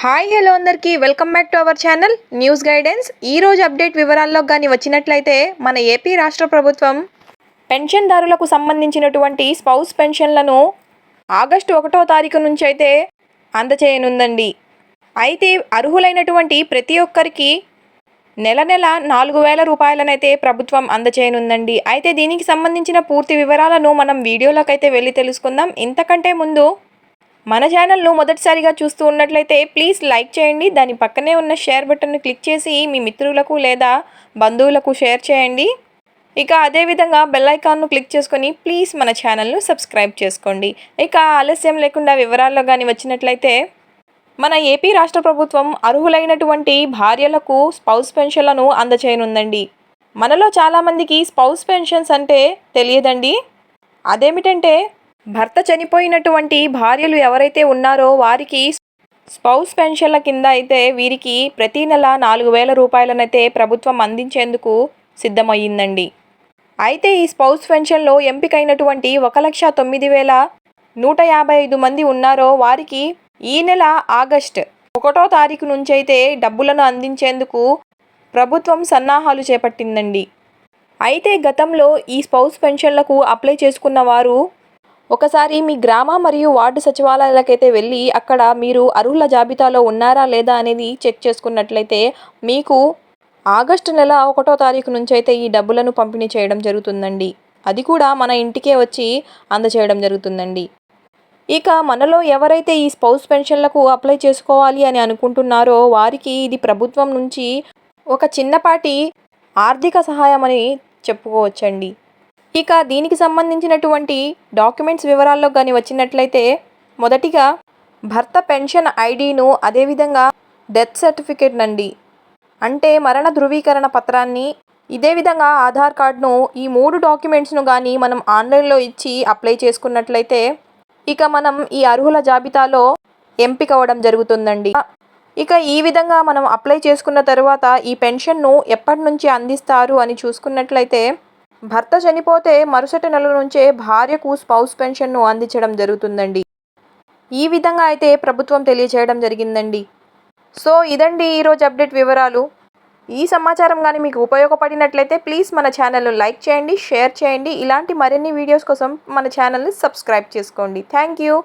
Hi hello అందరికీ. Welcome back to our channel news guidance. ఈ రోజు అప్డేట్ వివరాల్లో కానీ వచ్చినట్లయితే మన ఏపీ రాష్ట్ర ప్రభుత్వం పెన్షన్దారులకు సంబంధించినటువంటి స్పౌస్ పెన్షన్లను ఆగస్టు ఒకటో తారీఖు నుంచి అయితే అందచేయనుందండి. అయితే అర్హులైనటువంటి ప్రతి ఒక్కరికి నెల నెల నాలుగు వేల రూపాయలనైతే ప్రభుత్వం అందచేయనుందండి. అయితే దీనికి సంబంధించిన పూర్తి వివరాలను మనం వీడియోలోకైతే వెళ్ళి తెలుసుకుందాం. ఇంతకంటే ముందు మన ఛానల్ను మొదటిసారిగా చూస్తూ ఉన్నట్లయితే ప్లీజ్ లైక్ చేయండి. దాని పక్కనే ఉన్న షేర్ బటన్ను క్లిక్ చేసి మీ మిత్రులకు లేదా బంధువులకు షేర్ చేయండి. ఇక అదేవిధంగా బెల్ ఐకాన్ను క్లిక్ చేసుకొని ప్లీజ్ మన ఛానల్ను సబ్స్క్రైబ్ చేసుకోండి. ఇక ఆలస్యం లేకుండా వివరాల్లో కానీ వచ్చినట్లయితే మన ఏపీ రాష్ట్ర ప్రభుత్వం అర్హులైనటువంటి భార్యలకు స్పౌస్ పెన్షన్లను అందచేయనుందండి. మనలో చాలామందికి స్పౌస్ పెన్షన్స్ అంటే తెలియదండి. అదేమిటంటే భర్త చనిపోయినటువంటి భార్యలు ఎవరైతే ఉన్నారో వారికి స్పౌస్ పెన్షన్ల కింద అయితే వీరికి ప్రతి నెల నాలుగు వేల రూపాయలనైతే ప్రభుత్వం అందించేందుకు సిద్ధమయ్యిందండి. అయితే ఈ స్పౌస్ పెన్షన్లో ఎంపికైనటువంటి ఒక లక్ష తొమ్మిది వేల నూట యాభై ఐదు మంది ఉన్నారో వారికి ఈ నెల ఆగస్ట్ ఒకటో తారీఖు నుంచి అయితే డబ్బులను అందించేందుకు ప్రభుత్వం సన్నాహాలు చేపట్టిందండి. అయితే గతంలో ఈ స్పౌస్ పెన్షన్లకు అప్లై చేసుకున్న వారు ఒకసారి మీ గ్రామ మరియు వార్డు సచివాలయాలకైతే వెళ్ళి అక్కడ మీరు అర్హుల జాబితాలో ఉన్నారా లేదా అనేది చెక్ చేసుకున్నట్లయితే మీకు ఆగస్టు నెల ఒకటో తారీఖు నుంచి అయితే ఈ డబ్బులను పంపిణీ చేయడం జరుగుతుందండి. అది కూడా మన ఇంటికే వచ్చి అందచేయడం జరుగుతుందండి. ఇక మనలో ఎవరైతే ఈ స్పౌస్ పెన్షన్లకు అప్లై చేసుకోవాలి అని అనుకుంటున్నారో వారికి ఇది ప్రభుత్వం నుంచి ఒక చిన్నపాటి ఆర్థిక సహాయం అని చెప్పుకోవచ్చండి. ఇక దీనికి సంబంధించినటువంటి డాక్యుమెంట్స్ వివరాల్లో కానీ వచ్చినట్లయితే మొదటిగా భర్త పెన్షన్ ఐడిను అదేవిధంగా డెత్ సర్టిఫికేట్ నండి. అంటే మరణ ధృవీకరణ పత్రాన్ని ఇదే విధంగా ఆధార్ కార్డును ఈ మూడు డాక్యుమెంట్స్ను కానీ మనం ఆన్లైన్లో ఇచ్చి అప్లై చేసుకున్నట్లయితే ఇక మనం ఈ అర్హుల జాబితాలో ఎంపిక అవ్వడం జరుగుతుందండి. ఇక ఈ విధంగా మనం అప్లై చేసుకున్న తర్వాత ఈ పెన్షన్ను ఎప్పటి నుంచి అందిస్తారు అని చూసుకున్నట్లయితే భర్త చనిపోతే మరుసటి నెల నుంచే భార్యకు స్పౌస్ పెన్షన్ను అందించడం జరుగుతుందండి. ఈ విధంగా అయితే ప్రభుత్వం తెలియచేయడం జరిగిందండి. సో ఇదండి ఈరోజు అప్డేట్ వివరాలు. ఈ సమాచారం కానీ మీకు ఉపయోగపడినట్లయితే ప్లీజ్ మన ఛానల్ను లైక్ చేయండి షేర్ చేయండి. ఇలాంటి మరిన్ని వీడియోస్ కోసం మన ఛానల్ని సబ్స్క్రైబ్ చేసుకోండి. Thank you.